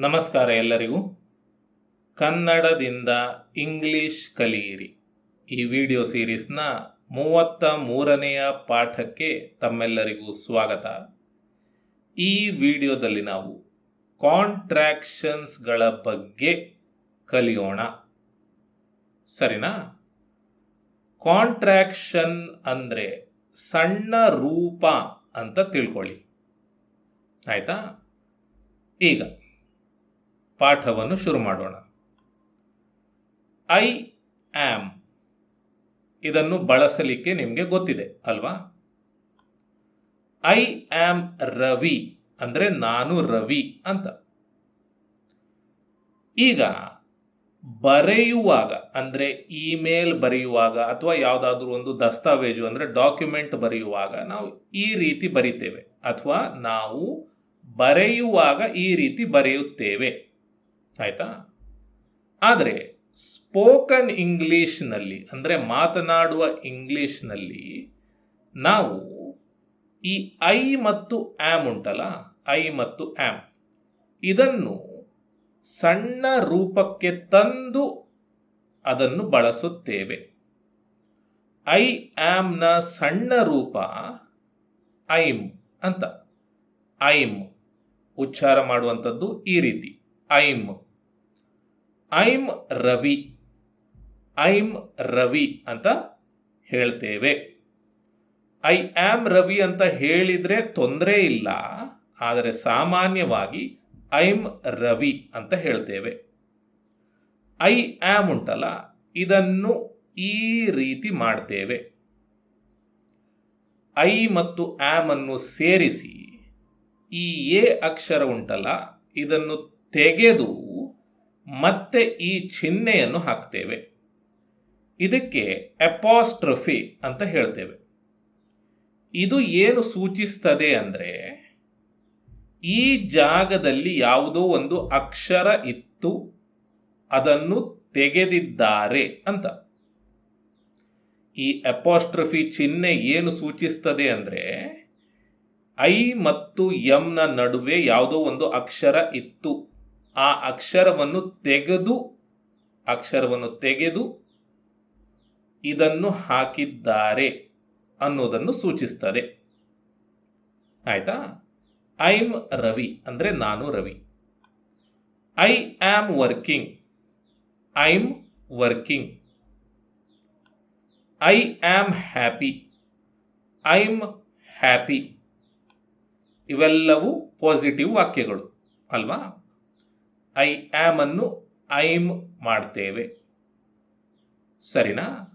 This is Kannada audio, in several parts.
ನಮಸ್ಕಾರ ಎಲ್ಲರಿಗೂ. ಕನ್ನಡದಿಂದ ಇಂಗ್ಲಿಷ್ ಕಲಿಯಿರಿ. ಈ ವಿಡಿಯೋ ಸೀರೀಸ್ನ ಮೂವತ್ತ ಮೂರನೆಯ ಪಾಠಕ್ಕೆ ತಮ್ಮೆಲ್ಲರಿಗೂ ಸ್ವಾಗತ. ಈ ವಿಡಿಯೋದಲ್ಲಿ ನಾವು ಕಾಂಟ್ರಾಕ್ಷನ್ಸ್ಗಳ ಬಗ್ಗೆ ಕಲಿಯೋಣ. ಸರಿನಾ? ಕಾಂಟ್ರಾಕ್ಷನ್ ಅಂದರೆ ಸಣ್ಣ ರೂಪ ಅಂತ ತಿಳ್ಕೊಳ್ಳಿ. ಆಯ್ತಾ? ಈಗ ಪಾಠವನ್ನು ಶುರು ಮಾಡೋಣ. ಐ ಆಮ್ ಇದನ್ನು ಬಳಸಲಿಕ್ಕೆ ನಿಮಗೆ ಗೊತ್ತಿದೆ, ಅಲ್ವಾ? ಐ ಆಮ್ ರವಿ ಅಂದರೆ ನಾನು ರವಿ ಅಂತ. ಈಗ ಬರೆಯುವಾಗ ಅಂದರೆ ಇಮೇಲ್ ಬರೆಯುವಾಗ ಅಥವಾ ಯಾವುದಾದ್ರೂ ಒಂದು ದಸ್ತಾವೇಜು ಅಂದರೆ ಡಾಕ್ಯುಮೆಂಟ್ ಬರೆಯುವಾಗ ನಾವು ಈ ರೀತಿ ಬರಿತೇವೆ. ಅಥವಾ ನಾವು ಬರೆಯುವಾಗ ಈ ರೀತಿ ಬರೆಯುತ್ತೇವೆ. ಆಯ್ತಾ? ಆದರೆ ಸ್ಪೋಕನ್ ಇಂಗ್ಲೀಷ್ನಲ್ಲಿ ಅಂದರೆ ಮಾತನಾಡುವ ಇಂಗ್ಲೀಷ್ನಲ್ಲಿ ನಾವು ಈ ಐ ಮತ್ತು ಆ್ಯಮ್ ಉಂಟಲ್ಲ, ಐ ಮತ್ತು ಆ್ಯಮ್ ಇದನ್ನು ಸಣ್ಣ ರೂಪಕ್ಕೆ ತಂದು ಅದನ್ನು ಬಳಸುತ್ತೇವೆ. ಐ ಆಮ್ನ ಸಣ್ಣ ರೂಪ ಐಮ್ ಅಂತ. ಐಮ್, ಉಚ್ಚಾರ ಮಾಡುವಂಥದ್ದು ಈ ರೀತಿ. I'm. I'm Ravi I'm Ravi ಅಂತ ಹೇಳ್ತೇವೆ. ಐ ಆಮ್ ರವಿ ಅಂತ ಹೇಳಿದರೆ ತೊಂದರೆ ಇಲ್ಲ. ಆದರೆ ಸಾಮಾನ್ಯವಾಗಿ ಐಮ್ ರವಿ ಅಂತ ಹೇಳ್ತೇವೆ. ಐ ಆಮ್ ಉಂಟಲ್ಲ, ಇದನ್ನು ಈ ರೀತಿ ಮಾಡ್ತೇವೆ. ಐ ಮತ್ತು ಆಮ್ ಅನ್ನು ಸೇರಿಸಿ ಈ ಎ ಅಕ್ಷರ ಉಂಟಲ್ಲ, ಇದನ್ನು ತೆಗೆದು ಮತ್ತೆ ಈ ಚಿಹ್ನೆಯನ್ನು ಹಾಕ್ತೇವೆ. ಇದಕ್ಕೆ ಎಪಾಸ್ಟ್ರಫಿ ಅಂತ ಹೇಳ್ತೇವೆ. ಇದು ಏನು ಸೂಚಿಸ್ತದೆ ಅಂದರೆ ಈ ಜಾಗದಲ್ಲಿ ಯಾವುದೋ ಒಂದು ಅಕ್ಷರ ಇತ್ತು, ಅದನ್ನು ತೆಗೆದಿದ್ದಾರೆ ಅಂತ. ಈ ಎಪಾಸ್ಟ್ರಫಿ ಚಿಹ್ನೆ ಏನು ಸೂಚಿಸ್ತದೆ ಅಂದರೆ ಐ ಮತ್ತು ಎಂನ ನಡುವೆ ಯಾವುದೋ ಒಂದು ಅಕ್ಷರ ಇತ್ತು. ಆ ಅಕ್ಷರವನ್ನು ತೆಗೆದು ಅಕ್ಷರವನ್ನು ತೆಗೆದು ಇದನ್ನು ಹಾಕಿದ್ದಾರೆ ಅನ್ನೋದನ್ನು ಸೂಚಿಸ್ತದೆ. ಆಯ್ತಾ? ಐಮ್ ರವಿ ಅಂದರೆ ನಾನು Ravi. I am working I'm working I am happy I'm happy ಇವೆಲ್ಲವೂ ಪಾಸಿಟಿವ್ ವಾಕ್ಯಗಳು, ಅಲ್ವಾ? ಐ ಆಮ್ ಅನ್ನು ಐಮ್ ಮಾಡ್ತೇವೆ. ಸರಿನಾ?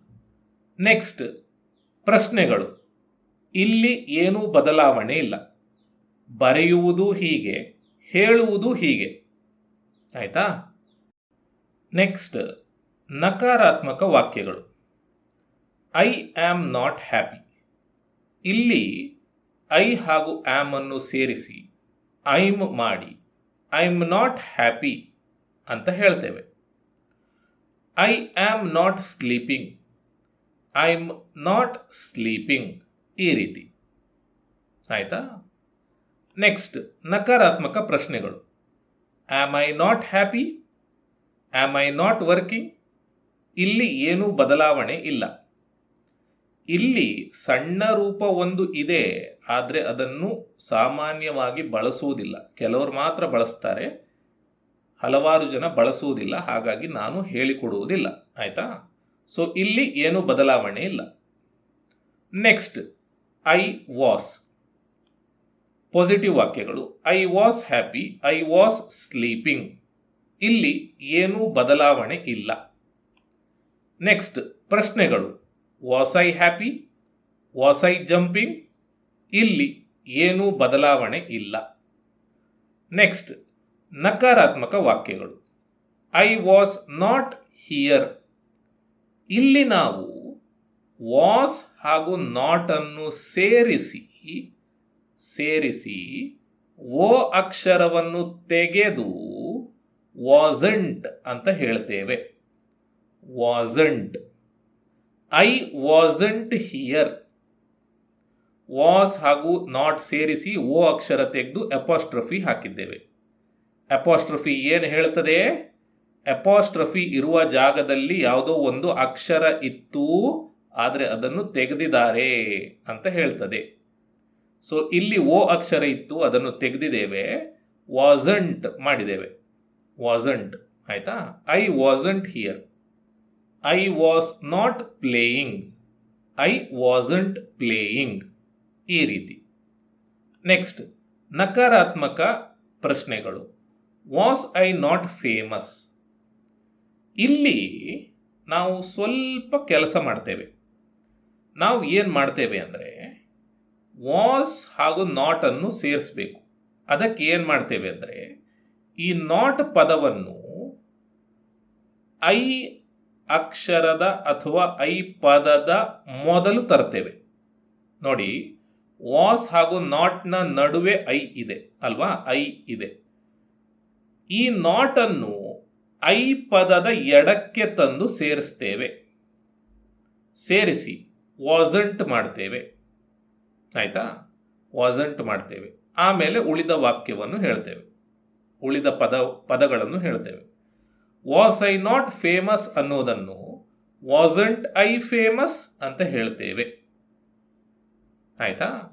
ನೆಕ್ಸ್ಟ್ ಪ್ರಶ್ನೆಗಳು. ಇಲ್ಲಿ ಏನೂ ಬದಲಾವಣೆ ಇಲ್ಲ. ಬರೆಯುವುದು ಹೀಗೆ, ಹೇಳುವುದು ಹೀಗೆ. ಆಯಿತಾ? ನೆಕ್ಸ್ಟ್ ನಕಾರಾತ್ಮಕ ವಾಕ್ಯಗಳು. ಐ ಆಮ್ ನಾಟ್ ಹ್ಯಾಪಿ ಇಲ್ಲಿ ಐ ಹಾಗೂ ಆಮ್ ಅನ್ನು ಸೇರಿಸಿ ಐಮ್ ಮಾಡಿ. ಐ ಆಮ್ ನಾಟ್ ಹ್ಯಾಪಿ ಅಂತ ಹೇಳ್ತೇವೆ. I am not sleeping I am not sleeping ಈ ರೀತಿ. ಆಯಿತಾ? ನೆಕ್ಸ್ಟ್ ನಕಾರಾತ್ಮಕ ಪ್ರಶ್ನೆಗಳು. Am I not happy am I not working ಇಲ್ಲಿ ಏನೂ ಬದಲಾವಣೆ ಇಲ್ಲ. ಇಲ್ಲಿ ಸಣ್ಣ ರೂಪ ಒಂದು ಇದೆ. ಆದರೆ ಅದನ್ನು ಸಾಮಾನ್ಯವಾಗಿ ಬಳಸುವುದಿಲ್ಲ. ಕೆಲವರು ಮಾತ್ರ ಬಳಸ್ತಾರೆ. ಹಲವಾರು ಜನ ಬಳಸುವುದಿಲ್ಲ. ಹಾಗಾಗಿ ನಾನು ಹೇಳಿಕೊಡುವುದಿಲ್ಲ. ಆಯಿತಾ? ಸೊ ಇಲ್ಲಿ ಏನು ಬದಲಾವಣೆ ಇಲ್ಲ. ನೆಕ್ಸ್ಟ್ ಐ ವಾಸ್ ಪಾಸಿಟಿವ್ ವಾಕ್ಯಗಳು. I was happy I was sleeping ಇಲ್ಲಿ ಏನೂ ಬದಲಾವಣೆ ಇಲ್ಲ. ನೆಕ್ಸ್ಟ್ ಪ್ರಶ್ನೆಗಳು. Was I happy was I jumping ಇಲ್ಲಿ ಏನೂ ಬದಲಾವಣೆ ಇಲ್ಲ. ನೆಕ್ಸ್ಟ್ ನಕಾರಾತ್ಮಕ ವಾಕ್ಯಗಳು. ಐ ವಾಸ್ ನಾಟ್ ಹಿಯರ್ ಇಲ್ಲಿ ನಾವು ವಾಸ್ ಹಾಗೂ ನಾಟ್ ಅನ್ನು ಸೇರಿಸಿ ಸೇರಿಸಿ, ಓ ಅಕ್ಷರವನ್ನು ತೆಗೆದು ವಾಸಂಟ್ ಅಂತ ಹೇಳ್ತೇವೆ. Wasn't I wasn't here was ಹಾಗೂ ನಾಟ್ ಸೇರಿಸಿ ಓ ಅಕ್ಷರ ತೆಗೆದು ಎಪಾಸ್ಟ್ರಫಿ ಹಾಕಿದ್ದೇವೆ. ಅಪಾಸ್ಟ್ರಫಿ ಏನು ಹೇಳ್ತದೆ ಅಪಾಸ್ಟ್ರಫಿ ಇರುವ ಜಾಗದಲ್ಲಿ ಯಾವುದೋ ಒಂದು ಅಕ್ಷರ ಇತ್ತು, ಆದರೆ ಅದನ್ನು ತೆಗೆದಿದ್ದಾರೆ ಅಂತ ಹೇಳ್ತದೆ. ಸೊ ಇಲ್ಲಿ ಓ ಅಕ್ಷರ ಇತ್ತು, ಅದನ್ನು ತೆಗೆದಿದ್ದೇವೆ. ವಾಸಂಟ್ ಮಾಡಿದ್ದೇವೆ. ವಾಸಂಟ್ ಆಯಿತಾ? I wasn't here I was not playing I wasn't playing ಈ ರೀತಿ. ನೆಕ್ಸ್ಟ್ ನಕಾರಾತ್ಮಕ ಪ್ರಶ್ನೆಗಳು. ವಾಸ್ ಐ ನಾಟ್ ಫೇಮಸ್ ಇಲ್ಲಿ ನಾವು ಸ್ವಲ್ಪ ಕೆಲಸ ಮಾಡ್ತೇವೆ. ನಾವು ಏನು ಮಾಡ್ತೇವೆ ಅಂದರೆ ವಾಸ್ ಹಾಗೂ ನಾಟನ್ನು ಸೇರಿಸಬೇಕು. ಅದಕ್ಕೆ ಏನು ಮಾಡ್ತೇವೆ ಅಂದರೆ, ಈ ನಾಟ್ ಪದವನ್ನು ಐ ಅಕ್ಷರದ ಅಥವಾ ಐ ಪದದ ಮೊದಲು ತರ್ತೇವೆ. ನೋಡಿ ವಾಸ್ ಹಾಗೂ ನಾಟ್ನ ನಡುವೆ ಐ ಇದೆ, ಅಲ್ವಾ? ಐ ಇದೆ. ಈ ನಾಟನ್ನು ಐ ಪದದ ಎಡಕ್ಕೆ ತಂದು ಸೇರಿಸ್ತೇವೆ. ಸೇರಿಸಿ ವಾಸಂಟ್ ಮಾಡ್ತೇವೆ. ಆಯ್ತಾ? ವಾಸಂಟ್ ಮಾಡ್ತೇವೆ. ಆಮೇಲೆ ಉಳಿದ ವಾಕ್ಯವನ್ನು ಹೇಳ್ತೇವೆ. ಉಳಿದ ಪದ, ಪದಗಳನ್ನು ಹೇಳ್ತೇವೆ. ವಾಸ್ ಐ ನಾಟ್ ಫೇಮಸ್ ಅನ್ನೋದನ್ನು ವಾಸಂಟ್ ಐ ಫೇಮಸ್ ಅಂತ ಹೇಳ್ತೇವೆ. ಆಯ್ತಾ?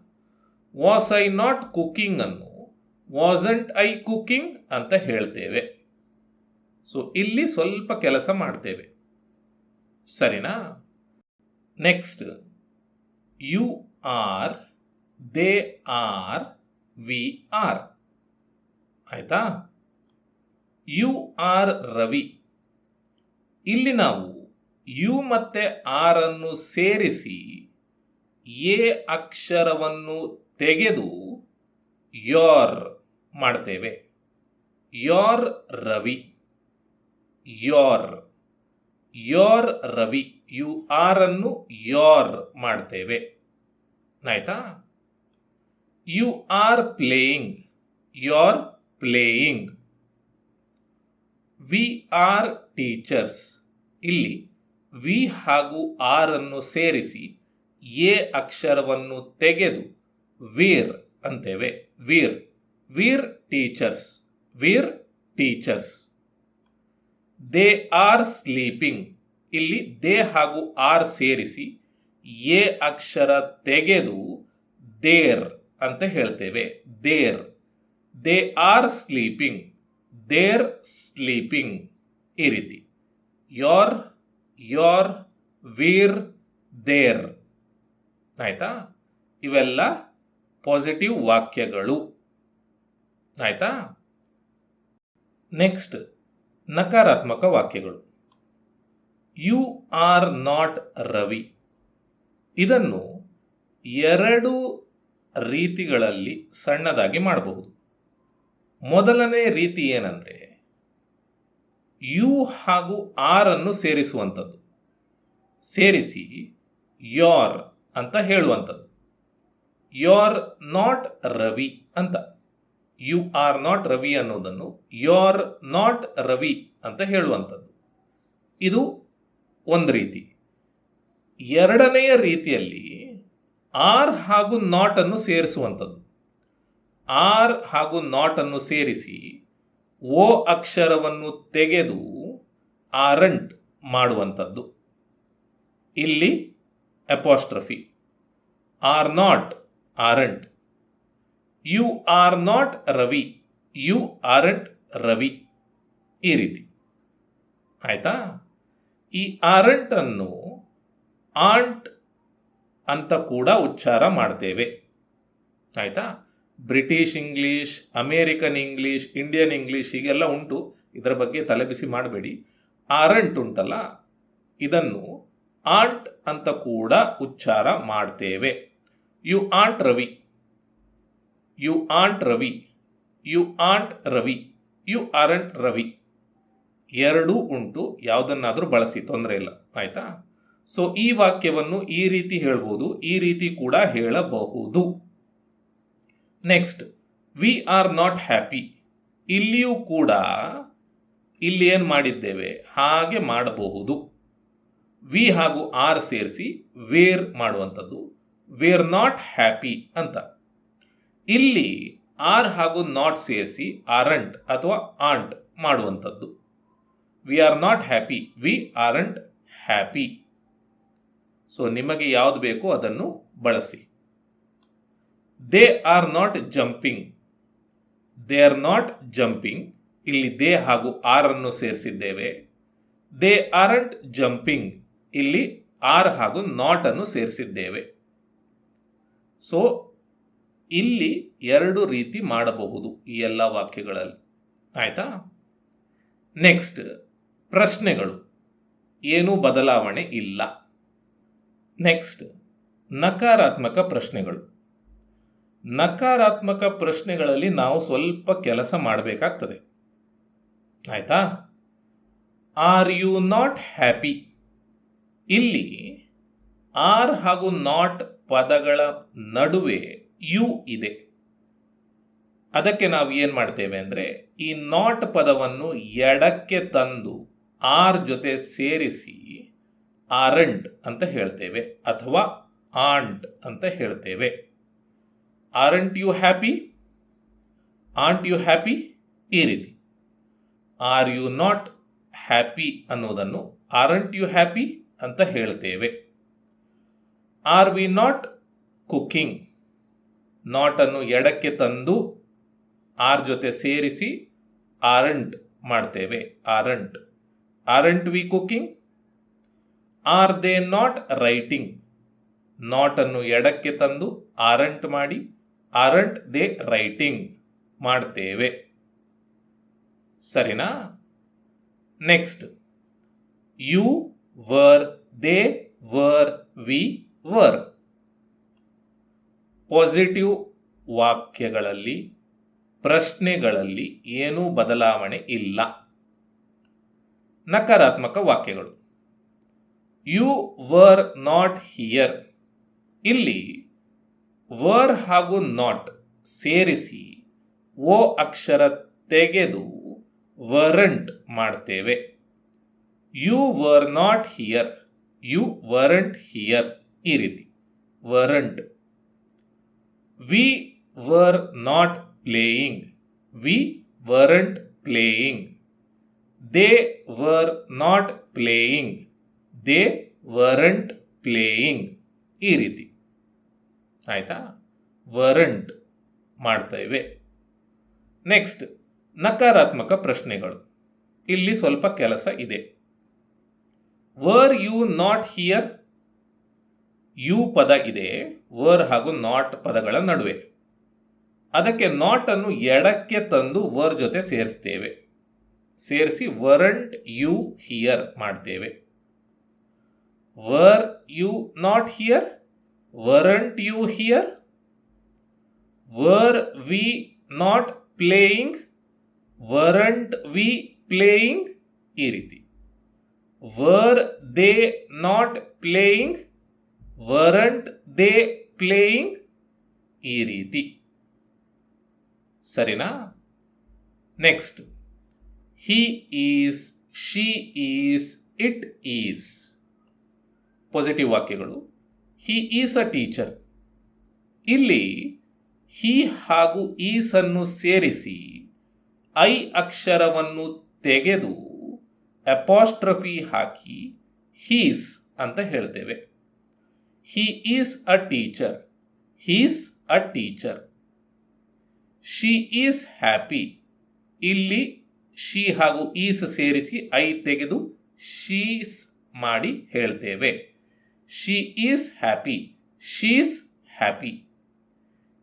ವಾಸ್ ಐ ನಾಟ್ ಕುಕಿಂಗ್ ಅನ್ನು ವಾಸಂಟ್ ಐ ಕುಕ್ಕಿಂಗ್ ಅಂತ ಹೇಳ್ತೇವೆ. ಸೊ ಇಲ್ಲಿ ಸ್ವಲ್ಪ ಕೆಲಸ ಮಾಡ್ತೇವೆ. ಸರಿನಾ? Next you are they are we are ಆಯಿತಾ? You are Ravi. ಇಲ್ಲಿ ನಾವು ಯು ಮತ್ತೆ ಆರ್ ಅನ್ನು ಸೇರಿಸಿ ಎ ಅಕ್ಷರವನ್ನು ತೆಗೆದು ಯೋರ್ ಮಾಡ್ತೇವೆ. You're Ravi. You're. You're Ravi. You are ಅನ್ನು ಯೋರ್ ಮಾಡ್ತೇವೆ. ಆಯ್ತಾ you are playing. You're playing. We are teachers. ಇಲ್ಲಿ ವಿ ಹಾಗೂ ಆರ್ ಅನ್ನು ಸೇರಿಸಿ ಎ ಅಕ್ಷರವನ್ನು ತೆಗೆದು we're ಅಂತೇವೆ. We're. We're teachers. We're teachers. They are sleeping. ಇಲ್ಲಿ ದೇ ಹಾಗೂ ಆರ್ ಸೇರಿಸಿ ಎ ಅಕ್ಷರ ತೆಗೆದು ದೇರ್ ಅಂತ ಹೇಳ್ತೇವೆ. They're. They are sleeping. They're sleeping. ಈ ರೀತಿ. You're you're, we're, they're. ಆಯ್ತಾ? ಇವೆಲ್ಲ ಪಾಸಿಟಿವ್ ವಾಕ್ಯಗಳು. ಆಯ್ತಾ? ನೆಕ್ಸ್ಟ್ ನಕಾರಾತ್ಮಕ ವಾಕ್ಯಗಳು. ಯು ಆರ್ ನಾಟ್ ರವಿ ಇದನ್ನು ಎರಡು ರೀತಿಗಳಲ್ಲಿ ಸಣ್ಣದಾಗಿ ಮಾಡಬಹುದು. ಮೊದಲನೇ ರೀತಿ ಏನಂದರೆ ಯು ಹಾಗೂ ಆರ್ ಅನ್ನು ಸೇರಿಸುವಂಥದ್ದು. ಸೇರಿಸಿ ಯೋರ್ ಅಂತ ಹೇಳುವಂಥದ್ದು. ಯೋರ್ ನಾಟ್ ರವಿ ಅಂತ. ಯು ಆರ್ ನಾಟ್ ರವಿ ಅನ್ನೋದನ್ನು ಯೋರ್ ನಾಟ್ ರವಿ ಅಂತ ಹೇಳುವಂಥದ್ದು. ಇದು ಒಂದು ರೀತಿ. ಎರಡನೆಯ ರೀತಿಯಲ್ಲಿ ಆರ್ ಹಾಗೂ ನಾಟ್ ಅನ್ನು ಸೇರಿಸುವಂಥದ್ದು. ಆರ್ ಹಾಗೂ ನಾಟ್ ಅನ್ನು ಸೇರಿಸಿ ಓ ಅಕ್ಷರವನ್ನು ತೆಗೆದು ಆರಂಟ್ ಮಾಡುವಂಥದ್ದು. ಇಲ್ಲಿ apostrophe are not aren't you are not Ravi you aren't Ravi ಈ ರೀತಿ. ಆಯಿತಾ? ಈ ಆರಂಟನ್ನು ಆಂಟ್ ಅಂತ ಕೂಡ ಉಚ್ಚಾರ ಮಾಡ್ತೇವೆ. ಆಯಿತಾ? British English American English Indian English ಹೀಗೆಲ್ಲ ಉಂಟು. ಇದರ ಬಗ್ಗೆ ತಲೆಬಿಸಿ ಮಾಡಬೇಡಿ. ಆರಂಟ್ ಉಂಟಲ್ಲ? ಇದನ್ನು ಆಂಟ್ ಅಂತ ಕೂಡ ಉಚ್ಚಾರ ಮಾಡ್ತೇವೆ. You aren't Ravi. You aren't Ravi. You aren't Ravi. You aren't Ravi. ಎರಡೂ ಉಂಟು, ಯಾವುದನ್ನಾದರೂ ಬಳಸಿ, ತೊಂದರೆ ಇಲ್ಲ. ಆಯಿತಾ? ಸೊ ಈ ವಾಕ್ಯವನ್ನು ಈ ರೀತಿ ಹೇಳ್ಬೋದು, ಈ ರೀತಿ ಕೂಡ ಹೇಳಬಹುದು. Next we are not happy ಇಲ್ಲಿಯೂ ಕೂಡ ಇಲ್ಲಿ ಏನು ಮಾಡಿದ್ದೇವೆ? ಹಾಗೆ ಮಾಡಬಹುದು. ವಿ ಹಾಗೂ ಆರ್ ಸೇರಿಸಿ ವೇರ್ ಮಾಡುವಂಥದ್ದು? ವೇರ್ ನಾಟ್ ಹ್ಯಾಪಿ ಅಂತ. ಇಲ್ಲಿ ಆರ್ ಹಾಗೂ ನಾಟ್ ಸೇರಿಸಿ ಆರಂಟ್ ಅಥವಾ ಆಂಟ್ ಮಾಡುವಂಥದ್ದು. We are not happy we aren't happy so ನಿಮಗೆ ಯಾವುದು ಬೇಕೋ ಅದನ್ನು ಬಳಸಿ. They are not jumping they are not jumping ಇಲ್ಲಿ ದೇ ಹಾಗೂ ಆರ್ ಅನ್ನು ಸೇರಿಸಿದ್ದೇವೆ. ದೇ ಆರಂಟ್ ಜಂಪಿಂಗ್ ಇಲ್ಲಿ ಆರ್ ಹಾಗೂ ನಾಟ್ ಅನ್ನು ಸೇರಿಸಿದ್ದೇವೆ. ಸೊ ಇಲ್ಲಿ ಎರಡು ರೀತಿ ಮಾಡಬಹುದು ಈ ಎಲ್ಲ ವಾಕ್ಯಗಳಲ್ಲಿ. ಆಯಿತಾ? ನೆಕ್ಸ್ಟ್ ಪ್ರಶ್ನೆಗಳು. ಏನೂ ಬದಲಾವಣೆ ಇಲ್ಲ. ನೆಕ್ಸ್ಟ್ ನಕಾರಾತ್ಮಕ ಪ್ರಶ್ನೆಗಳು. ನಕಾರಾತ್ಮಕ ಪ್ರಶ್ನೆಗಳಲ್ಲಿ ನಾವು ಸ್ವಲ್ಪ ಕೆಲಸ ಮಾಡಬೇಕಾಗ್ತದೆ. ಆಯಿತಾ? ಆರ್ ಯು ನಾಟ್ ಹ್ಯಾಪಿ ಇಲ್ಲಿ ಆರ್ ಹಾಗೂ ನಾಟ್ ಪದಗಳ ನಡುವೆ ಯು ಇದೆ. ಅದಕ್ಕೆ ನಾವು ಏನು ಮಾಡ್ತೇವೆ ಅಂದರೆ ಈ ನಾಟ್ ಪದವನ್ನು ಎಡಕ್ಕೆ ತಂದು ಆರ್ ಜೊತೆ ಸೇರಿಸಿ ಆರಂಟ್ ಅಂತ ಹೇಳ್ತೇವೆ ಅಥವಾ ಆಂಟ್ ಅಂತ ಹೇಳ್ತೇವೆ. Aren't you happy aren't you happy ಈ ರೀತಿ. ಆರ್ ಯು ನಾಟ್ ಹ್ಯಾಪಿ ಅನ್ನೋದನ್ನು ಆರಂಟ್ ಯು ಹ್ಯಾಪಿ ಅಂತ ಹೇಳ್ತೇವೆ. ಆರ್ ವಿ ನಾಟ್ ಕುಕ್ಕಿಂಗ್ ನಾಟನ್ನು ಎಡಕ್ಕೆ ತಂದು ಆರ್ ಜೊತೆ ಸೇರಿಸಿ ಆರಂಟ್ ಮಾಡ್ತೇವೆ. Aren't aren't we cooking are they not writing ನಾಟನ್ನು ಎಡಕ್ಕೆ ತಂದು ಆರಂಟ್ ಮಾಡಿ ಆರಂಟ್ ದೇ ರೈಟಿಂಗ್ ಮಾಡ್ತೇವೆ. ಸರಿನಾ? Next you were they were we were. Positive ವಾಕ್ಯಗಳಲ್ಲಿ, ಪ್ರಶ್ನೆಗಳಲ್ಲಿ ಏನೂ ಬದಲಾವಣೆ ಇಲ್ಲ. ನಕಾರಾತ್ಮಕ ವಾಕ್ಯಗಳು. You were not here. ಇಲ್ಲಿ, ವರ್ ಹಾಗೂ ನಾಟ್ ಸೇರಿಸಿ ಓ ಅಕ್ಷರ ತೆಗೆದು ವರಂಟ್ ಮಾಡ್ತೇವೆ. You were not here. You weren't here. ಈ ರೀತಿ. Weren't we were not playing we weren't playing they were not playing they weren't playing ಈ ರೀತಿ. ಆಯಿತಾ? ವರಂಟ್ ಮಾಡ್ತೇವೆ ನೆಕ್ಸ್ಟ್ ನಕಾರಾತ್ಮಕ ಪ್ರಶ್ನೆಗಳು. ಇಲ್ಲಿ ಸ್ವಲ್ಪ ಕೆಲಸ ಇದೆ. Were you not here you ಪದ ಇದೆ, ವರ್ ಹಾಗೂ ನಾಟ್ ಪದಗಳ ನಡುವೆ. ಅದಕ್ಕೆ ನಾಟನ್ನು ಎಡಕ್ಕೆ ತಂದು ವರ್ ಜೊತೆ ಸೇರಿಸ್ತೇವೆ. ಸೇರಿಸಿ ವರ್ಂಟ್ ಯು ಹಿಯರ್ ಮಾಡ್ತೇವೆ. Were you not here weren't you here were we not playing weren't we playing ಈ ರೀತಿ. Were they not playing weren't they playing ಈ ರೀತಿ. ಸರಿನಾ? Next he is she is it is positive ವಾಕ್ಯಗಳು. ಹಿ ಈಸ್ ಅ ಟೀಚರ್ ಇಲ್ಲಿ ಹಿ ಹಾಗೂ ಈಸನ್ನು ಸೇರಿಸಿ, ಐ ಅಕ್ಷರವನ್ನು ತೆಗೆದು ಅಪಾಸ್ಟ್ರಫಿ ಹಾಕಿ ಹೀಸ್ ಅಂತ ಹೇಳ್ತೇವೆ. He is a teacher he's a teacher she is happy ಇಲ್ಲಿ ಶಿ ಹಾಗೂ ಈಸ್ ಸೇರಿಸಿ ಐ ತೆಗೆದು ಶೀಸ್ ಮಾಡಿ ಹೇಳ್ತೇವೆ. She is happy she's happy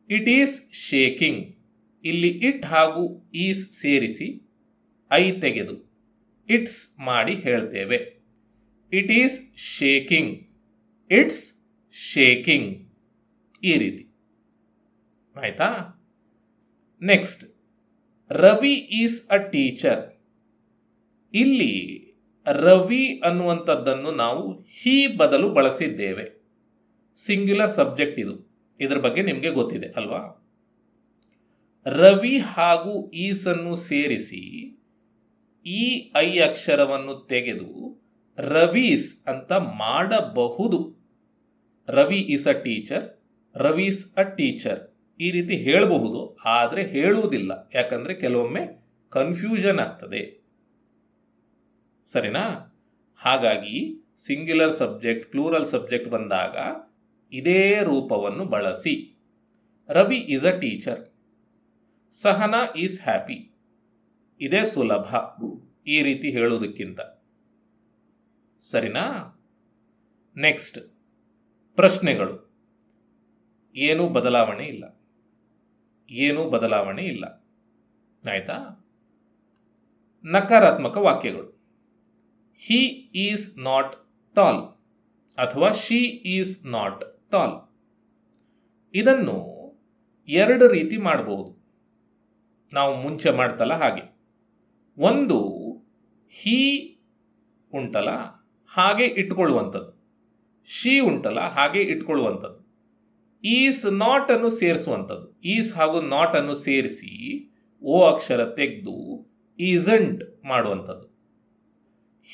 it is shaking ಇಲ್ಲಿ ಇಟ್ ಹಾಗೂ ಈಸ್ ಸೇರಿಸಿ ಐ ತೆಗೆದು ಇಟ್ಸ್ ಮಾಡಿ ಹೇಳ್ತೇವೆ. It is shaking it's shaking ಈ ರೀತಿ. ಆಯ್ತಾ? Next Ravi is a teacher ಇಲ್ಲಿ ರವಿ ಅನ್ನುವಂಥದ್ದನ್ನು ನಾವು ಹಿ ಬದಲು ಬಳಸಿದ್ದೇವೆ. ಸಿಂಗ್ಯುಲರ್ ಸಬ್ಜೆಕ್ಟ್ ಇದು. ಇದರ ಬಗ್ಗೆ ನಿಮಗೆ ಗೊತ್ತಿದೆ, ಅಲ್ವಾ? ರವಿ ಹಾಗೂ ಈಸನ್ನು ಸೇರಿಸಿ ಈ ಐ ಅಕ್ಷರವನ್ನು ತೆಗೆದು ರವೀಸ್ ಅಂತ ಮಾಡಬಹುದು. Ravi is a teacher Ravi's a teacher. ಈ ರೀತಿ ಹೇಳಬಹುದು, ಆದರೆ ಹೇಳುವುದಿಲ್ಲ. ಯಾಕಂದರೆ ಕೆಲವೊಮ್ಮೆ ಕನ್ಫ್ಯೂಷನ್ ಆಗ್ತದೆ. ಸರಿನಾ? ಹಾಗಾಗಿ ಸಿಂಗ್ಯುಲರ್ ಸಬ್ಜೆಕ್ಟ್ ಪ್ಲೂರಲ್ ಸಬ್ಜೆಕ್ಟ್ ಬಂದಾಗ ಇದೇ ರೂಪವನ್ನು ಬಳಸಿ. Ravi is a teacher. Sahana is happy. ಇದೇ ಸುಲಭ ಈ ರೀತಿ ಹೇಳುವುದಕ್ಕಿಂತ. ಸರಿನಾ? ನೆಕ್ಸ್ಟ್. ಪ್ರಶ್ನೆಗಳು. ಏನೂ ಬದಲಾವಣೆ ಇಲ್ಲ. ಏನೂ ಬದಲಾವಣೆ ಇಲ್ಲ. ಆಯಿತಾ? ನಕಾರಾತ್ಮಕ ವಾಕ್ಯಗಳು. ಹಿ ಈಸ್ ನಾಟ್ ಟಾಲ್ ಅಥವಾ ಶಿ ಈಸ್ ನಾಟ್ ಟಾಲ್ ಇದನ್ನು ಎರಡು ರೀತಿ ಮಾಡಬಹುದು ನಾವು ಮುಂಚೆ ಮಾಡ್ತಲ್ಲ ಹಾಗೆ. ಒಂದು ಹೀ ಉಂಟಲ್ಲ, ಹಾಗೆ ಇಟ್ಕೊಳ್ಳುವಂಥದ್ದು. ಶಿ ಉಂಟಲ್ಲ, ಹಾಗೆ ಇಟ್ಕೊಳ್ಳುವಂಥದ್ದು. ಈಸ್ ನಾಟ್ ಅನ್ನು ಸೇರಿಸುವಂಥದ್ದು. ಈಸ್ ಹಾಗೂ ನಾಟ್ ಅನ್ನು ಸೇರಿಸಿ ಓ ಅಕ್ಷರ ತೆಗೆದು ಈಸಂಟ್ ಮಾಡುವಂಥದ್ದು.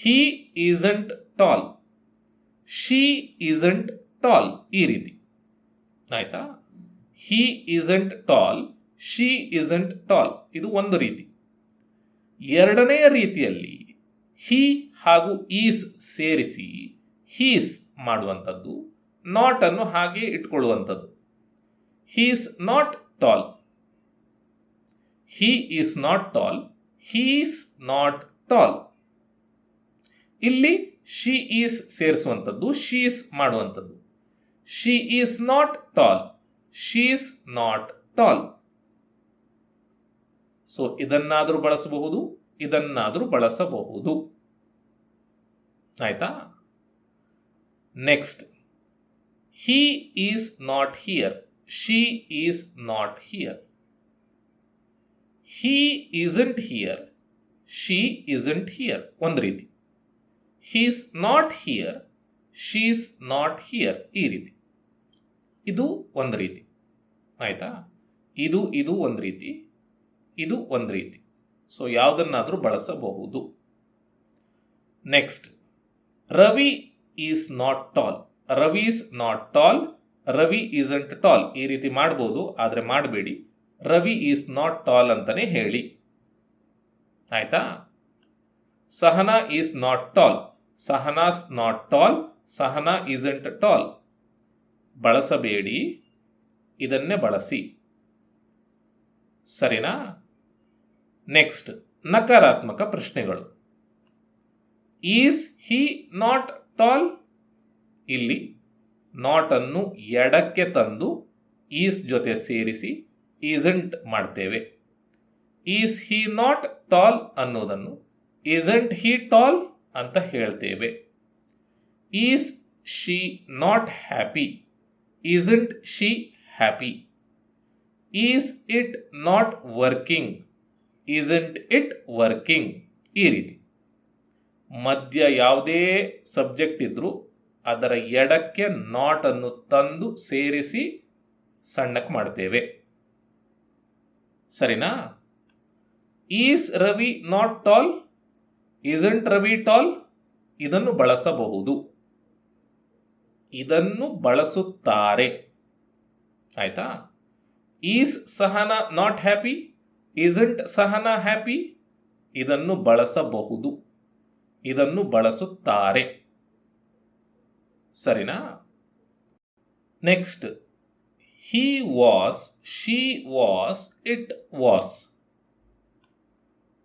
He isn't tall. She isn't tall ಈ ರೀತಿ. ಆಯ್ತಾ? He isn't tall, she isn't tall, ಇದು ಒಂದು ರೀತಿ. ಎರಡನೆಯ ರೀತಿಯಲ್ಲಿ ಹಿ ಹಾಗೂ ಈಸ್ ಸೇರಿಸಿ ಹೀಸ್ ಮಾಡುವಂಥದ್ದು, ನಾಟನ್ನು ಹಾಗೆ ಇಟ್ಕೊಳ್ಳುವಂಥದ್ದು. He is not tall he is not tall he's not tall ಇಲ್ಲಿ ಶಿ ಈಸ್ ಸೇರಿಸುವಂಥದ್ದು ಶೀಸ್ ಮಾಡುವಂಥದ್ದು. She is not tall she's not tall so ಇದನ್ನಾದರೂ ಬಳಸಬಹುದು ಇದನ್ನಾದರೂ ಬಳಸಬಹುದು. ಆಯ್ತಾ? Next he is not here she is not here he isn't here she isn't here ಒಂದು ರೀತಿ. He's not here she's not here ಈ ರೀತಿ. ಇದು ಒಂದು ರೀತಿ. ಆಯಿತಾ? ಇದು ಇದು ಒಂದು ರೀತಿ. ಇದು ಒಂದು ರೀತಿ. ಸೊ ಯಾವುದನ್ನಾದರೂ ಬಳಸಬಹುದು. Next Ravi is not tall Ravi is not tall Ravi isn't tall ಈ ರೀತಿ ಮಾಡ್ಬೋದು, ಆದರೆ ಮಾಡಬೇಡಿ. ರವಿ ಈಸ್ ನಾಟ್ ಟಾಲ್ ಅಂತಲೇ ಹೇಳಿ. ಆಯ್ತಾ? Sahana is not tall Sahana's not tall Sahana isn't tall ಬಳಸಬೇಡಿ. ಇದನ್ನೇ ಬಳಸಿ. ಸರಿನಾ? ನೆಕ್ಸ್ಟ್ ನಕಾರಾತ್ಮಕ ಪ್ರಶ್ನೆಗಳು. ಈಸ್ ಹಿ ನಾಟ್ ಟಾಲ್ ಇಲ್ಲಿ ನಾಟನ್ನು ಎಡಕ್ಕೆ ತಂದು ಈಸ್ ಜೊತೆ ಸೇರಿಸಿ ಈಸಂಟ್ ಮಾಡ್ತೇವೆ. ಈಸ್ ಹಿ ನಾಟ್ ಟಾಲ್ ಅನ್ನೋದನ್ನು ಈಸಂಟ್ ಹಿ ಟಾಲ್ ಅಂತ ಹೇಳ್ತೇವೆ. Is she not happy isn't she happy. Is it not working isn't it working ಈ ರೀತಿ. ಮಧ್ಯ ಯಾವುದೇ ಸಬ್ಜೆಕ್ಟ್ ಇದ್ದರೂ ಅದರ ಎಡಕ್ಕೆ ನಾಟನ್ನು ತಂದು ಸೇರಿಸಿ ಸಣ್ಣಕ್ಕೆ ಮಾಡ್ತೇವೆ. ಸರಿನಾ? Is Ravi not tall? Isn't Ravi tall? ಇದನ್ನು ಬಳಸಬಹುದು. ಇದನ್ನು ಬಳಸುತ್ತಾರೆ. ಆಯ್ತಾ? Is Sahana not happy? Isn't Sahana happy? ಇದನ್ನು ಬಳಸಬಹುದು. ಇದನ್ನು ಬಳಸುತ್ತಾರೆ. ಸರಿನಾ? Next he was she was it was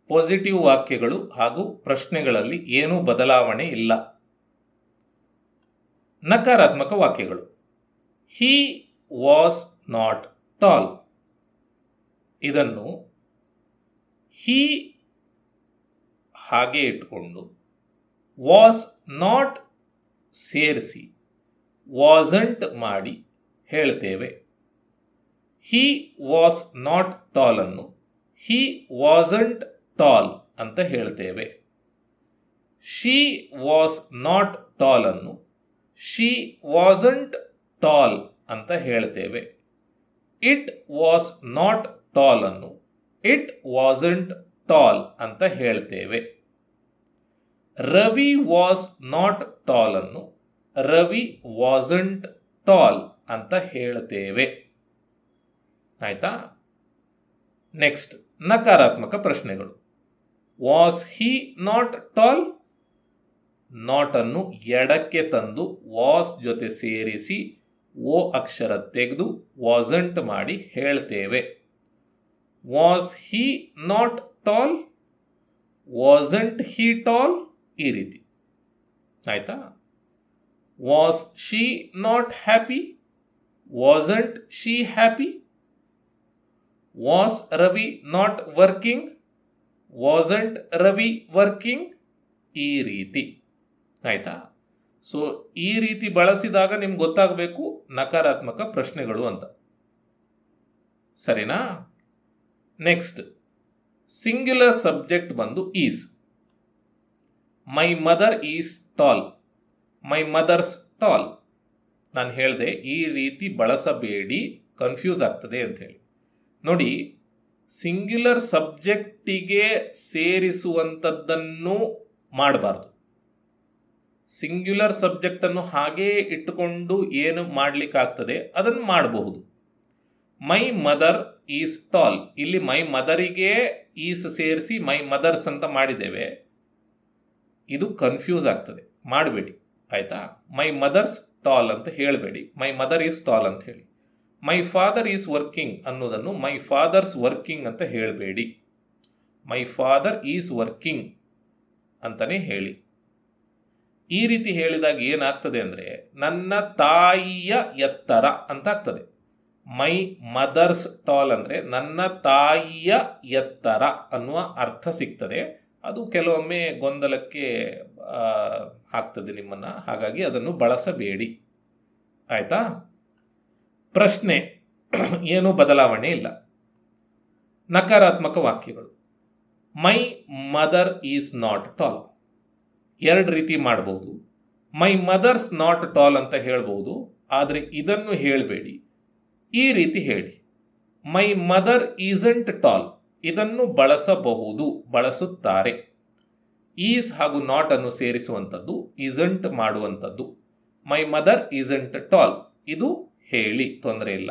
positive ವಾಕ್ಯಗಳು ಹಾಗೂ ಪ್ರಶ್ನೆಗಳಲ್ಲಿ ಏನೂ ಬದಲಾವಣೆ ಇಲ್ಲ. ನಕಾರಾತ್ಮಕ ವಾಕ್ಯಗಳು. ಹಿ ವಾಸ್ ನಾಟ್ ಟಾಲ್ ಇದನ್ನು ಹೀ ಹಾಗೆ ಇಟ್ಕೊಂಡು ವಾಸ್ ನಾಟ್ ಸೇರಿಸಿ ವಾಸಂಟ್ ಮಾಡಿ ಹೇಳ್ತೇವೆ. ಹಿ ವಾಸ್ ನಾಟ್ ಟಾಲ್ ಅನ್ನು ಹಿ ವಾಸಂಟ್ ಟಾಲ್ ಅಂತ ಹೇಳ್ತೇವೆ. ಶಿ ವಾಸ್ ನಾಟ್ ಟಾಲ್ ಅನ್ನು ಶಿ ವಾಸಂಟ್ ಟಾಲ್ ಅಂತ ಹೇಳ್ತೇವೆ. ಇಟ್ ವಾಸ್ ನಾಟ್ ಟಾಲ್ ಅನ್ನು ಇಟ್ ವಾಸಂಟ್ ಟಾಲ್ ಅಂತ ಹೇಳ್ತೇವೆ. ರವಿ ವಾಸ್ ನಾಟ್ ಟಾಲ್ ಅನ್ನು ರವಿ ವಾಸಂಟ್ ಟಾಲ್ ಅಂತ ಹೇಳ್ತೇವೆ. ಆಯ್ತಾ? ನೆಕ್ಸ್ಟ್ ನಕಾರಾತ್ಮಕ ಪ್ರಶ್ನೆಗಳು. Was he not tall not ಅನ್ನು ಎಡಕ್ಕೆ ತಂದು ವಾಸ್ ಜೊತೆ ಸೇರಿಸಿ ಓ ಅಕ್ಷರ ತೆಗೆದು ವಾಸಂಟ್ ಮಾಡಿ ಹೇಳ್ತೇವೆ. Was he not tall wasn't he tall ಈ ರೀತಿ. ಆಯಿತಾ? Was she not happy wasn't she happy was Ravi not working wasn't Ravi working ಈ ರೀತಿ. ಆಯಿತಾ? ಸೊ ಈ ರೀತಿ ಬಳಸಿದಾಗ ನಿಮ್ಗೆ ಗೊತ್ತಾಗಬೇಕು ನಕಾರಾತ್ಮಕ ಪ್ರಶ್ನೆಗಳು ಅಂತ. ಸರಿನಾ? ನೆಕ್ಸ್ಟ್ ಸಿಂಗ್ಯುಲರ್ ಸಬ್ಜೆಕ್ಟ್ ಬಂದು is my mother is tall my mother's tall ನಾನು ಹೇಳಿದೆ, ಈ ರೀತಿ ಬಳಸಬೇಡಿ ಕನ್ಫ್ಯೂಸ್ ಆಗ್ತದೆ ಅಂತ ಹೇಳಿ. ನೋಡಿ ಸಿಂಗ್ಯುಲರ್ ಸಬ್ಜೆಕ್ಟಿಗೆ ಸೇರಿಸುವಂಥದ್ದನ್ನು ಮಾಡಬಾರ್ದು. ಸಿಂಗ್ಯುಲರ್ ಸಬ್ಜೆಕ್ಟನ್ನು ಹಾಗೇ ಇಟ್ಟುಕೊಂಡು ಏನು ಮಾಡಲಿಕ್ಕಾಗ್ತದೆ ಅದನ್ನು ಮಾಡಬಹುದು. ಮೈ ಮದರ್ ಈಸ್ ಟಾಲ್ ಇಲ್ಲಿ ಮೈ ಮದರಿಗೆ ಈಸ್ ಸೇರಿಸಿ ಮೈ ಮದರ್ಸ್ ಅಂತ ಮಾಡಿದ್ದೇವೆ. ಇದು ಕನ್ಫ್ಯೂಸ್ ಆಗ್ತದೆ. ಮಾಡಬೇಡಿ. ಆಯಿತಾ? ಮೈ ಮದರ್ಸ್ ಟಾಲ್ ಅಂತ ಹೇಳಬೇಡಿ. ಮೈ ಮದರ್ ಈಸ್ ಟಾಲ್ ಅಂತ ಹೇಳಿ. ಮೈ ಫಾದರ್ ಈಸ್ ವರ್ಕಿಂಗ್ ಅನ್ನೋದನ್ನು ಮೈ ಫಾದರ್ಸ್ ವರ್ಕಿಂಗ್ ಅಂತ ಹೇಳಬೇಡಿ. ಮೈ ಫಾದರ್ ಈಸ್ ವರ್ಕಿಂಗ್ ಅಂತಲೇ ಹೇಳಿ. ಈ ರೀತಿ ಹೇಳಿದಾಗ ಏನಾಗ್ತದೆ ಅಂದರೆ ನನ್ನ ತಾಯಿಯ ಎತ್ತರ ಅಂತ ಆಗ್ತದೆ ಮೈ ಮದರ್ಸ್ ಟಾಲ್ ಅಂದರೆ ನನ್ನ ತಾಯಿಯ ಎತ್ತರ ಅನ್ನುವ ಅರ್ಥ ಸಿಗ್ತದೆ. ಅದು ಕೆಲವೊಮ್ಮೆ ಗೊಂದಲಕ್ಕೆ ಹಾಕ್ತದೆ ನಿಮ್ಮನ್ನು. ಹಾಗಾಗಿ ಅದನ್ನು ಬಳಸಬೇಡಿ. ಆಯಿತಾ? ಪ್ರಶ್ನೆ. ಏನೂ ಬದಲಾವಣೆ ಇಲ್ಲ. ನಕಾರಾತ್ಮಕ ವಾಕ್ಯಗಳು. My mother is not tall. ಎರಡು ರೀತಿ ಮಾಡ್ಬೋದು. ಮೈ ಮದರ್ಸ್ ನಾಟ್ ಟಾಲ್ ಅಂತ ಹೇಳ್ಬೋದು. ಆದರೆ ಇದನ್ನು ಹೇಳಬೇಡಿ. ಈ ರೀತಿ ಹೇಳಿ. My mother isn't tall. ಇದನ್ನು ಬಳಸಬಹುದು, ಬಳಸುತ್ತಾರೆ. ಈಸ್ ಹಾಗೂ ನಾಟ್ ಅನ್ನು ಸೇರಿಸುವಂಥದ್ದು, ಇಸಂಟ್ ಮಾಡುವಂಥದ್ದು. ಮೈ ಮದರ್ ಇಸಂಟ್ ಟಾಲ್, ಇದು ಹೇಳಿ, ತೊಂದರೆ ಇಲ್ಲ.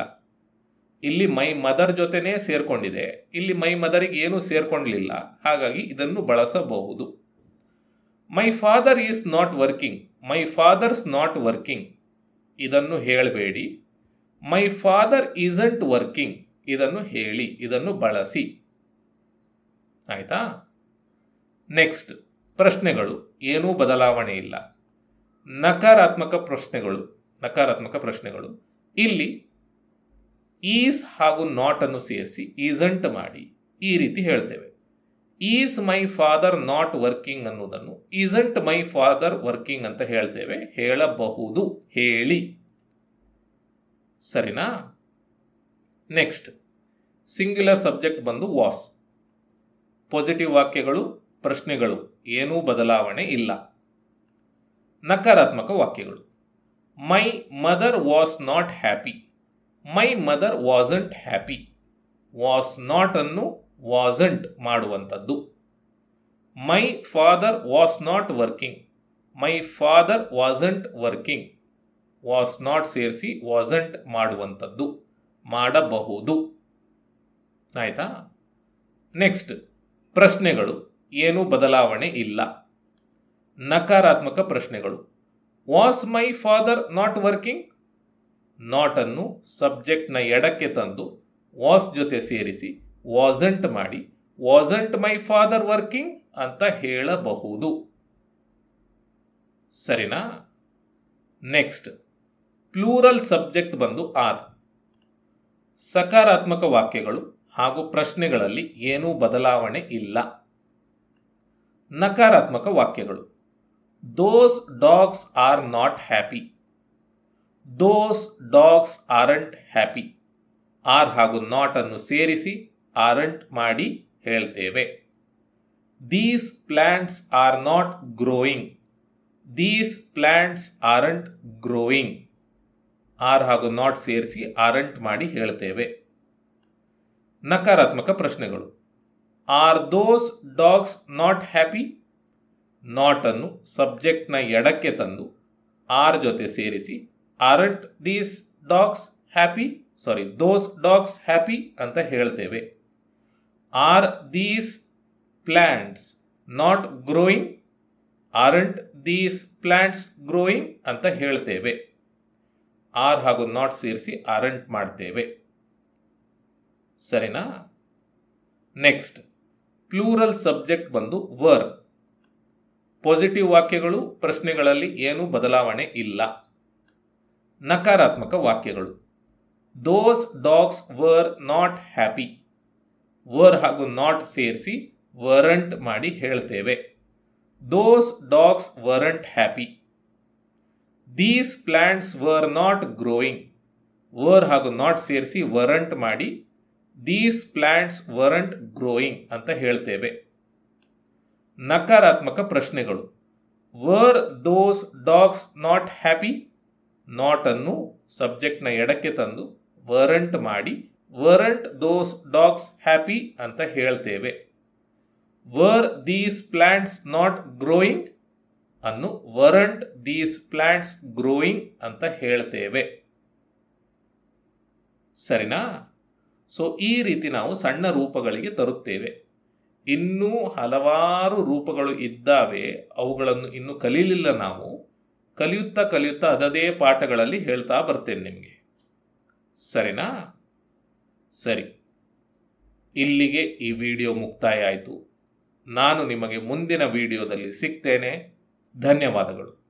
ಇಲ್ಲಿ ಮೈ ಮದರ್ ಜೊತೆನೇ ಸೇರ್ಕೊಂಡಿದೆ, ಇಲ್ಲಿ ಮೈ ಮದರಿಗೆ ಏನೂ ಸೇರ್ಕೊಂಡಿಲ್ಲ, ಹಾಗಾಗಿ ಇದನ್ನು ಬಳಸಬಹುದು. My father is not working, my father's not working, ಇದನ್ನು ಹೇಳಬೇಡಿ. ಮೈ ಫಾದರ್ ಈಸಂಟ್ ವರ್ಕಿಂಗ್, ಇದನ್ನು ಹೇಳಿ, ಇದನ್ನು ಬಳಸಿ. ಆಯ್ತಾ? ನೆಕ್ಸ್ಟ್ ಪ್ರಶ್ನೆಗಳು. ಏನೂ ಬದಲಾವಣೆ ಇಲ್ಲ. ನಕಾರಾತ್ಮಕ ಪ್ರಶ್ನೆಗಳು. ನಕಾರಾತ್ಮಕ ಪ್ರಶ್ನೆಗಳು. ಇಲ್ಲಿ, ಈಸ್ ಹಾಗೂ ನಾಟ್ ಅನ್ನು ಸೇರಿಸಿ ಈಸಂಟ್ ಮಾಡಿ. ಈ ರೀತಿ ಹೇಳ್ತೇವೆ. Is my father not working ಅನ್ನೋದನ್ನು ಈಸಂಟ್ ಮೈ ಫಾದರ್ ವರ್ಕಿಂಗ್ ಅಂತ ಹೇಳ್ತೇವೆ. ಹೇಳಬಹುದು. ಹೇಳಿ. ಸರಿನಾ? ನೆಕ್ಸ್ಟ್ ಸಿಂಗ್ಯುಲರ್ ಸಬ್ಜೆಕ್ಟ್ ಬಂದು ವಾಸ್ ಪಾಸಿಟಿವ್ ವಾಕ್ಯಗಳು, ಪ್ರಶ್ನೆಗಳು, ಏನೂ ಬದಲಾವಣೆ ಇಲ್ಲ. ನಕಾರಾತ್ಮಕ ವಾಕ್ಯಗಳು. My mother was not happy my mother wasn't happy was not ಅನ್ನು ವಾಸಂಟ್ ಮಾಡುವಂಥದ್ದು. My father was not working my father wasn't working was not ಸೇರಿಸಿ ವಾಸಂಟ್ ಮಾಡುವಂಥದ್ದು. ಮಾಡಬಹುದು. ಆಯಿತಾ? ನೆಕ್ಸ್ಟ್ ಪ್ರಶ್ನೆಗಳು. ಏನೂ ಬದಲಾವಣೆ ಇಲ್ಲ. ನಕಾರಾತ್ಮಕ ಪ್ರಶ್ನೆಗಳು. Was my father not working? Not ಅನ್ನು ಸಬ್ಜೆಕ್ಟ್ನ ಎಡಕ್ಕೆ ತಂದು, ವಾಸ್ ಜೊತೆ ಸೇರಿಸಿ, ವಾಸಂಟ್ ಮಾಡಿ, ವಾಸಂಟ್ ಮೈ ಫಾದರ್ ವರ್ಕಿಂಗ್? ಅಂತ ಹೇಳಬಹುದು. ಸರಿನಾ? ನೆಕ್ಸ್ಟ್. ಪ್ಲೂರಲ್ ಸಬ್ಜೆಕ್ಟ್ ಬಂದು ಆರ್. ಸಕಾರಾತ್ಮಕ ವಾಕ್ಯಗಳು. ಹಾಗೂ ಪ್ರಶ್ನೆಗಳಲ್ಲಿ ಏನೂ ಬದಲಾವಣೆ ಇಲ್ಲ. ನಕಾರಾತ್ಮಕ ವಾಕ್ಯಗಳು. Those dogs are not happy those dogs aren't happy are ಹಾಗೂ ನಾಟ್ ಅನ್ನು ಸೇರಿಸಿ ಆರಂಟ್ ಮಾಡಿ ಹೇಳ್ತೇವೆ. These plants are not growing these plants aren't growing are ಹಾಗೂ ನಾಟ್ ಸೇರಿಸಿ ಆರಂಟ್ ಮಾಡಿ ಹೇಳ್ತೇವೆ. ನಕಾರಾತ್ಮಕ ಪ್ರಶ್ನೆಗಳು. Are those dogs not happy not ಅನ್ನು ಸಬ್ಜೆಕ್ಟ್ನ ಎಡಕ್ಕೆ ತಂದು ಆರ್ ಜೊತೆ ಸೇರಿಸಿ aren't these dogs happy sorry those dogs happy ಅಂತ ಹೇಳ್ತೇವೆ. Are these plants not growing aren't these plants growing ಅಂತ ಹೇಳ್ತೇವೆ. ಆರ್ ಹಾಗೂ ನಾಟ್ ಸೇರಿಸಿ ಆರಂಟ್ ಮಾಡ್ತೇವೆ. ಸರಿನಾ? ನೆಕ್ಸ್ಟ್ ಪ್ಲೂರಲ್ ಸಬ್ಜೆಕ್ಟ್ ಬಂದು ವರ್ ಪಾಸಿಟಿವ್ ವಾಕ್ಯಗಳು ಪ್ರಶ್ನೆಗಳಲ್ಲಿ ಏನೂ ಬದಲಾವಣೆ ಇಲ್ಲ. ನಕಾರಾತ್ಮಕ ವಾಕ್ಯಗಳು. Those dogs were not happy were ಹಾಗೂ ನಾಟ್ ಸೇರಿಸಿ ವರಂಟ್ ಮಾಡಿ ಹೇಳ್ತೇವೆ. Those dogs weren't happy these plants were not growing were ಹಾಗೂ ನಾಟ್ ಸೇರಿಸಿ ವರಂಟ್ ಮಾಡಿ ದೀಸ್ ಪ್ಲ್ಯಾಂಟ್ಸ್ ವರಂಟ್ ಗ್ರೋಯಿಂಗ್ ಅಂತ ಹೇಳ್ತೇವೆ. ನಕಾರಾತ್ಮಕ ಪ್ರಶ್ನೆಗಳು. Were those dogs not happy not ಅನ್ನು ಸಬ್ಜೆಕ್ಟ್ನ ಎಡಕ್ಕೆ ತಂದು ವರಂಟ್ ಮಾಡಿ ವರಂಟ್ ದೋಸ್ ಡಾಗ್ಸ್ ಹ್ಯಾಪಿ ಅಂತ ಹೇಳ್ತೇವೆ. Were these plants not growing ಅನ್ನು ವರಂಟ್ ದೀಸ್ ಪ್ಲ್ಯಾಂಟ್ಸ್ ಗ್ರೋಯಿಂಗ್ ಅಂತ ಹೇಳ್ತೇವೆ. ಸರಿನಾ? ಸೊ ಈ ರೀತಿ ನಾವು ಸಣ್ಣ ರೂಪಗಳಿಗೆ ತರುತ್ತೇವೆ. ಇನ್ನೂ ಹಲವಾರು ರೂಪಗಳು ಇದ್ದಾವೆ. ಅವುಗಳನ್ನು ಇನ್ನೂ ಕಲೀಲಿಲ್ಲ ನಾವು. ಕಲಿಯುತ್ತಾ ಕಲಿಯುತ್ತಾ ಅದದೇ ಪಾಠಗಳಲ್ಲಿ ಹೇಳ್ತಾ ಬರ್ತೇನೆ ನಿಮಗೆ. ಸರಿನಾ? ಸರಿ. ಇಲ್ಲಿಗೆ ಈ ವಿಡಿಯೋ ಮುಕ್ತಾಯ ಆಯಿತು. ನಾನು ನಿಮಗೆ ಮುಂದಿನ ವಿಡಿಯೋದಲ್ಲಿ ಸಿಗ್ತೇನೆ. ಧನ್ಯವಾದಗಳು.